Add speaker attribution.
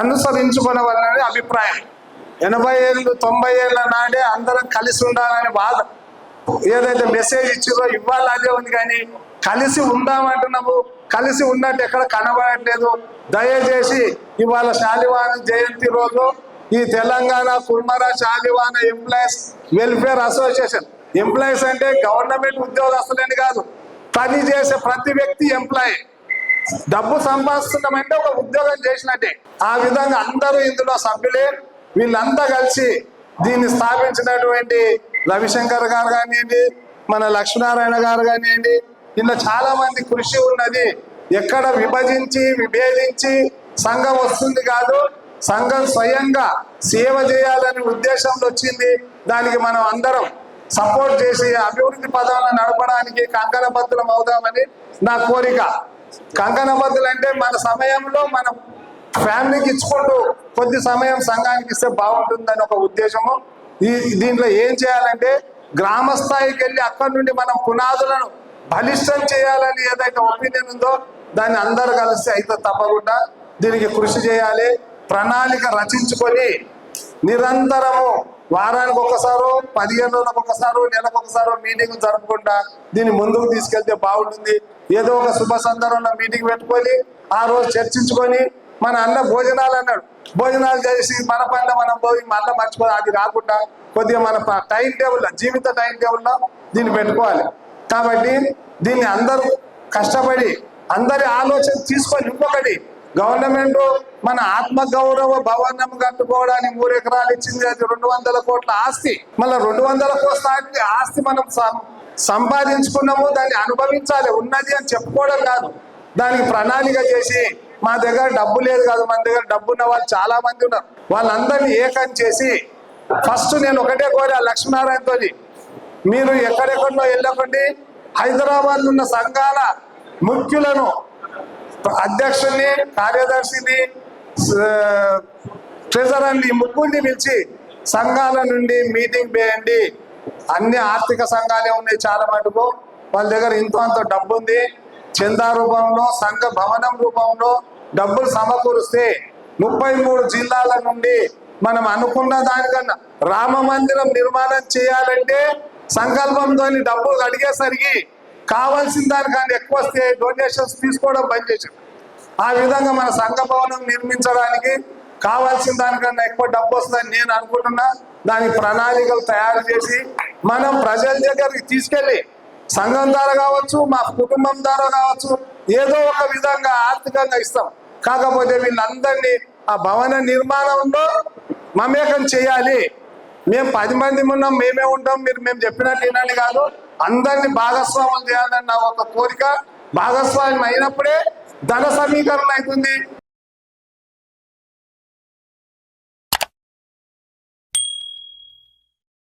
Speaker 1: అనుసరించుకునవాలని అభిప్రాయం. ఎనభై ఏళ్ళు తొంభై ఏళ్ళ నాడే అందరం కలిసి ఉండాలని బాధ. ఏదైతే మెసేజ్ ఇచ్చిందో ఇవాళ అదే ఉంది కానీ కలిసి ఉందామంటున్నాము. కలిసి ఉన్నట్టు ఎక్కడ కనబడట్లేదు. దయచేసి ఇవాళ శాలివాన జయంతి రోజు ఈ Telangana కుర్మర Shalivahana employees welfare association. Employees అంటే గవర్నమెంట్ ఉద్యోగస్తులని కాదు పని చేసే ప్రతి వ్యక్తి ఎంప్లాయీ. డబ్బు సంపాదిస్తున్నామంటే ఒక ఉద్యోగం చేసినట్టే. ఆ విధంగా అందరూ ఇందులో సభ్యులే. వీళ్ళంతా కలిసి దీన్ని స్థాపించినటువంటి రవిశంకర్ గారు కానివ్వండి మన లక్ష్మీనారాయణ గారు కానివ్వండి ఇలా చాలా మంది కృషి ఉన్నది. ఎక్కడ విభజించి విభేదించి సంఘం వస్తుంది కాదు సంఘం స్వయంగా సేవ చేయాలనే ఉద్దేశంలో వచ్చింది. దానికి మనం అందరం సపోర్ట్ చేసి అభివృద్ధి పదాలను నడపడానికి కంకణబద్ధులం అవుదామని నా కోరిక. కంకణబద్ధులు అంటే మన సమయంలో మనం ఫ్యామిలీకి ఇచ్చుకుంటూ కొద్ది సమయం సంఘానికి ఇస్తే బాగుంటుందని ఒక ఉద్దేశము. ఈ దీంట్లో ఏం చేయాలంటే గ్రామ స్థాయికి వెళ్ళి అక్కడి నుండి మనం పునాదులను బలిష్టం చేయాలని ఏదైతే ఒపీనియన్ ఉందో దాన్ని అందరు కలిసి అయితే తప్పకుండా దీనికి కృషి చేయాలి. ప్రణాళిక రచించుకొని నిరంతరము వారానికి ఒకసారో పదిహేను రోజులకు ఒకసారో నెలకు ఒకసారో మీటింగ్ జరుపుకుంటా దీన్ని ముందుకు తీసుకెళ్తే బాగుంటుంది. ఏదో ఒక శుభ సందర్భంలో మీటింగ్ పెట్టుకొని ఆ రోజు చర్చించుకొని మన అన్న భోజనాలు అన్నాడు. భోజనాలు చేసి మన పనిలో మనం పోయి మళ్ళీ మర్చిపో అది కాకుండా కొద్దిగా మన టైం టేబుల్లో జీవిత టైం టేబుల్లో దీన్ని పెట్టుకోవాలి. కాబట్టి దీన్ని అందరూ కష్టపడి అందరి ఆలోచన తీసుకొని ఇంకొకటి గవర్నమెంట్ మన ఆత్మ గౌరవ భవనం కట్టుకోవడానికి మూడు ఎకరాలు ఇచ్చింది అది రెండు వందల కోట్ల ఆస్తి. మళ్ళీ రెండు వందల కోట్ల ఆస్తి ఆస్తి మనం సం- సంపాదించుకున్నాము దాన్ని అనుభవించాలి. ఉన్నది అని చెప్పుకోవడం కాదు. దానికి ప్రణాళిక చేసి మా దగ్గర డబ్బు లేదు కాదు మన దగ్గర డబ్బు ఉన్న వాళ్ళు చాలా మంది ఉన్నారు. వాళ్ళందరినీ ఏకం చేసి ఫస్ట్ నేను ఒకటే కోరా లక్ష్మీనారాయణతో మీరు ఎక్కడెక్కడో వెళ్ళకండి. హైదరాబాద్ ఉన్న సంఘాల ముఖ్యులను అధ్యక్షుడిని కార్యదర్శిని ట్రెజరర్ని ముగ్గురిని పిలిచి సంఘాల నుండి మీటింగ్ వేయండి. అన్ని ఆర్థిక సంఘాలే ఉన్నాయి చాలా మటుకు. వాళ్ళ దగ్గర ఇంతో అంత డబ్బు ఉంది చందా రూపంలో సంఘ భవనం రూపంలో డబ్బులు సమకూరుస్తే ముప్పై మూడు జిల్లాల నుండి మనం అనుకున్న దానికన్నా రామ మందిరం నిర్మాణం చేయాలంటే సంకల్పంతో డబ్బులు అడిగేసరికి కావాల్సిన దానికన్నా ఎక్కువ వస్తే డొనేషన్స్ తీసుకోవడం బంద్ చేశాం. ఆ విధంగా మన సంఘ భవనం నిర్మించడానికి కావాల్సిన దానికన్నా ఎక్కువ డబ్బు వస్తుందని నేను అనుకుంటున్నా. దాని ప్రణాళికలు తయారు చేసి మనం ప్రజల దగ్గరికి తీసుకెళ్ళి సంఘం ద్వారా కావచ్చు మా కుటుంబం ద్వారా కావచ్చు ఏదో ఒక విధంగా ఆర్థికంగా ఇస్తాం. కాకపోతే వీళ్ళందరినీ ఆ భవన నిర్మాణంలో మమేకం చేయాలి. మేము పది మంది ఉన్నాం మేమే ఉంటాం మీరు మేము చెప్పినట్టు వినాలి కాదు. అందరినీ భాగస్వాములు చేయాలన్న ఒక కోరిక భాగస్వామ్యం అయినప్పుడే ధన సమీకరణ అవుతుంది.